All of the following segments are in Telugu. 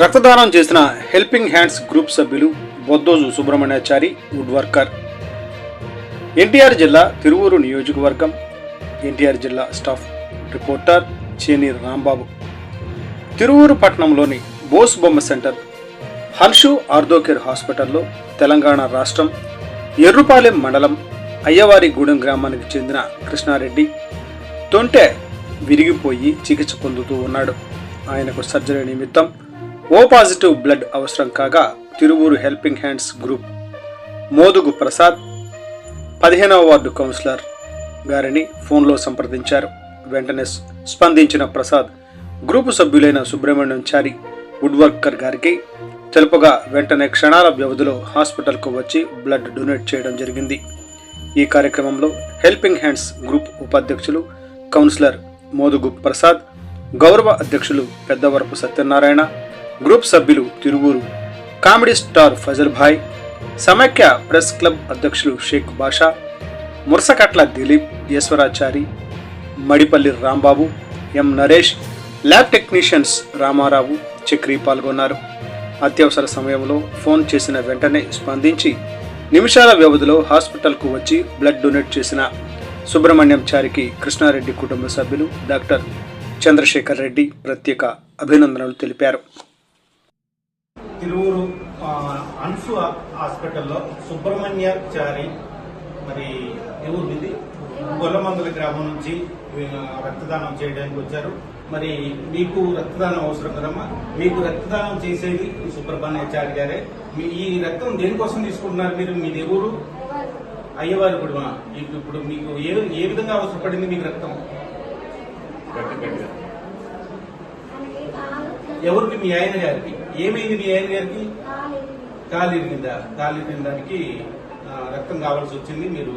రక్తదానం చేసిన హెల్పింగ్ హ్యాండ్స్ గ్రూప్ సభ్యులు Boddoju Subrahmanyachari wood worker NTR జిల్లా తిరువూరు నియోజకవర్గం. ఎన్టీఆర్ జిల్లా స్టాఫ్ రిపోర్టర్ చేని రాంబాబు. తిరువూరు పట్టణంలోని బోస్ బొమ్మ సెంటర్ హర్షు ఆర్థోకేర్ హాస్పిటల్లో తెలంగాణ రాష్ట్రం ఎర్రుపాలెం మండలం అయ్యవారిగూడెం గ్రామానికి చెందిన కృష్ణారెడ్డి తొంటె విరిగిపోయి చికిత్స పొందుతూ ఉన్నాడు. ఆయనకు సర్జరీ నిమిత్తం ఓ పాజిటివ్ బ్లడ్ అవసరం కాగా Tiruvuru helping hands group. Modugu Prasad పదిహేనవ వార్డు కౌన్సిలర్ గారిని ఫోన్లో సంప్రదించారు. వెంటనే స్పందించిన ప్రసాద్ గ్రూపు సభ్యులైన సుబ్రహ్మణ్యం చారి వుడ్ వర్కర్ గారికి తెలుపగా వెంటనే క్షణాల వ్యవధిలో హాస్పిటల్కు వచ్చి బ్లడ్ డొనేట్ చేయడం జరిగింది. ఈ కార్యక్రమంలో హెల్పింగ్ హ్యాండ్స్ గ్రూప్ ఉపాధ్యక్షులు కౌన్సిలర్ మోదుగు ప్రసాద్ గౌరవ అధ్యక్షులు పెద్దవరపు సత్యనారాయణ గ్రూప్ సభ్యులు Tiruvuru. Comedy star Fazal Bhai Samaikya press club అధ్యక్షులు Sheikh Basha Murasakatla Dilip Eshwarachari Madipalli Rambabu M Naresh lab technicians Ramarao Chakri పాల్గొన్నారు. అత్యవసర సమయంలో ఫోన్ చేసిన వెంటనే స్పందించి నిమిషాల వ్యవధిలో హాస్పిటల్కు వచ్చి బ్లడ్ డొనేట్ చేసిన సుబ్రహ్మణ్యం చారికి కృష్ణారెడ్డి కుటుంబ సభ్యులు డాక్టర్ చంద్రశేఖర్ రెడ్డి ప్రత్యేక అభినందనలు తెలిపారు. తిరువురు అన్సు హాస్పిటల్లో సుబ్రహ్మణ్య చారి మరి ఎవరు ఇది? గొల్లమంగళ గ్రామం నుంచి రక్తదానం చేయడానికి వచ్చారు. మరి మీకు రక్తదానం అవసరం కదమ్మా? మీకు రక్తదానం చేసేది ఈ సుబ్రహ్మణ్యాచారి గారే. మీ ఈ రక్తం దేనికోసం తీసుకుంటున్నారు మీరు? మీది ఎవరు అయ్యవారి ఇప్పుడు ఇప్పుడు మీకు ఏ ఏ విధంగా అవసరపడింది మీకు రక్తం? ఎవరికి? మీ ఆయన గారికి. ఏమైంది మీ ఆయన గారికి? కాలు ఇరిగిందా కాలు దానికి రక్తం కావాల్సి వచ్చింది. మీరు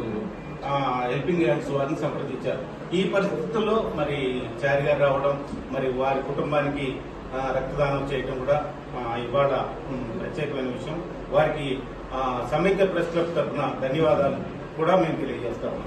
హెల్పింగ్ హ్యాండ్స్ వారిని సంప్రదించారు. ఈ పరిస్థితుల్లో మరి చారి గారు రావడం మరి వారి కుటుంబానికి రక్తదానం చేయడం కూడా ఇవాళ ప్రత్యేకమైన విషయం. వారికి సమైక్య ప్రెస్ క్లబ్ తరఫున ధన్యవాదాలు కూడా మేము తెలియజేస్తాము